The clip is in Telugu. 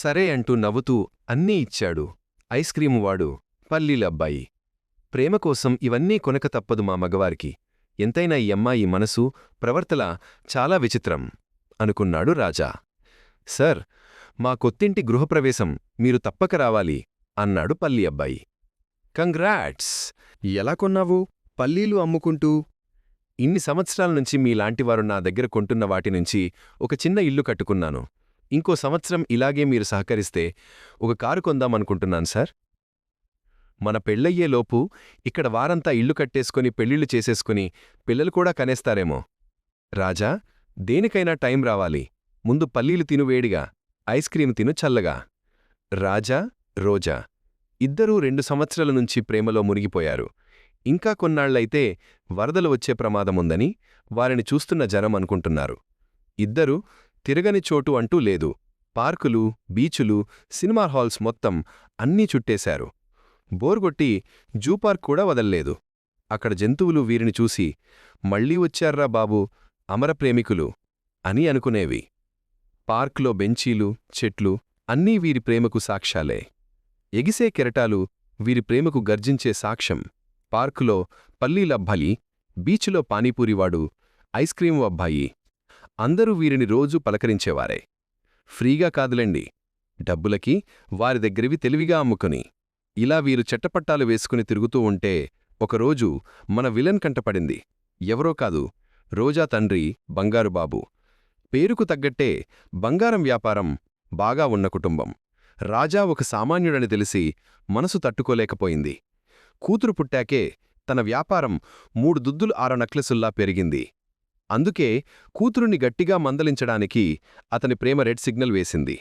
సరే అంటూ నవ్వుతూ అన్నీ ఇచ్చాడు. ఐస్ క్రీము వాడు పల్లీలబ్బాయి ప్రేమకోసం ఇవన్నీ కొనక తప్పదు మా మగవారికి. ఎంతైనా ఈ అమ్మాయి మనసు ప్రవర్తల చాలా విచిత్రం అనుకున్నాడు రాజా. సర్ మా కొత్తింటి గృహప్రవేశం మీరు తప్పక రావాలి అన్నాడు పల్లి అబ్బాయి. కంగ్రాట్స్! ఎలా కొన్నావు? పల్లీలు అమ్ముకుంటూ? ఇన్ని సంవత్సరాల నుంచి మీలాంటివారు నా దగ్గర కొంటున్న వాటి నుంచి ఒక చిన్న ఇల్లు కట్టుకున్నాను. ఇంకో సంవత్సరం ఇలాగే మీరు సహకరిస్తే ఒక కారు కొందామనుకుంటున్నాను సార్. మన పెళ్ళయ్యేలోపు ఇక్కడ వారంతా ఇల్లు కట్టేసుకుని పెళ్ళిళ్ళు చేసేసుకుని పిల్లలు కూడా కనేస్తారేమో. రాజా దేనికైనా టైం రావాలి. ముందు పల్లీలు తిను వేడిగా ఐస్ క్రీం తిను చల్లగా. రాజా రోజా ఇద్దరూ రెండు సంవత్సరాల నుంచి ప్రేమలో మునిగిపోయారు. ఇంకా కొన్నాళ్ళైతే వరదలు వచ్చే ప్రమాదముందని వారిని చూస్తున్న జనం అనుకుంటున్నారు. ఇద్దరూ తిరగని చోటు అంటూ లేదు. పార్కులు బీచులు సినిమా హాల్స్ మొత్తం అన్నీ చుట్టేశారు. బోర్గొట్టి జూ పార్క్ కూడా వదల్లేదు. అక్కడ జంతువులు వీరిని చూసి మళ్ళీ వచ్చారా బాబు అమరప్రేమికులు అని అనుకునేవి. పార్క్లో బెంచీలు చెట్లు అన్నీ వీరి ప్రేమకు సాక్ష్యాలే. ఎగిసే కెరటాలు వీరి ప్రేమకు గర్జించే సాక్ష్యం. పార్కులో పల్లీలబ్బాయి బీచ్లో పానీపూరివాడు ఐస్ క్రీము అబ్బాయి అందరూ వీరిని రోజూ పలకరించేవారే. ఫ్రీగా కాదులండి. డబ్బులకి వారి దగ్గరివి తెలివిగా అమ్ముకుని. ఇలా వీరు చెట్టపట్టాలు వేసుకుని తిరుగుతూ ఉంటే ఒకరోజు మన విలన్ కంటపడింది. ఎవరో కాదు రోజా తండ్రి బంగారుబాబు. పేరుకు తగ్గట్టే బంగారం వ్యాపారం బాగా ఉన్న కుటుంబం. రాజా ఒక సామాన్యుడని తెలిసి మనసు తట్టుకోలేకపోయింది. కూతురు పుట్టాకే తన వ్యాపారం మూడు దుద్దులు ఆర నక్లెసుల్లా పెరిగింది. అందుకే కూతురుని గట్టిగా మందలించడానికి అతని ప్రేమ రెడ్ సిగ్నల్ వేసింది.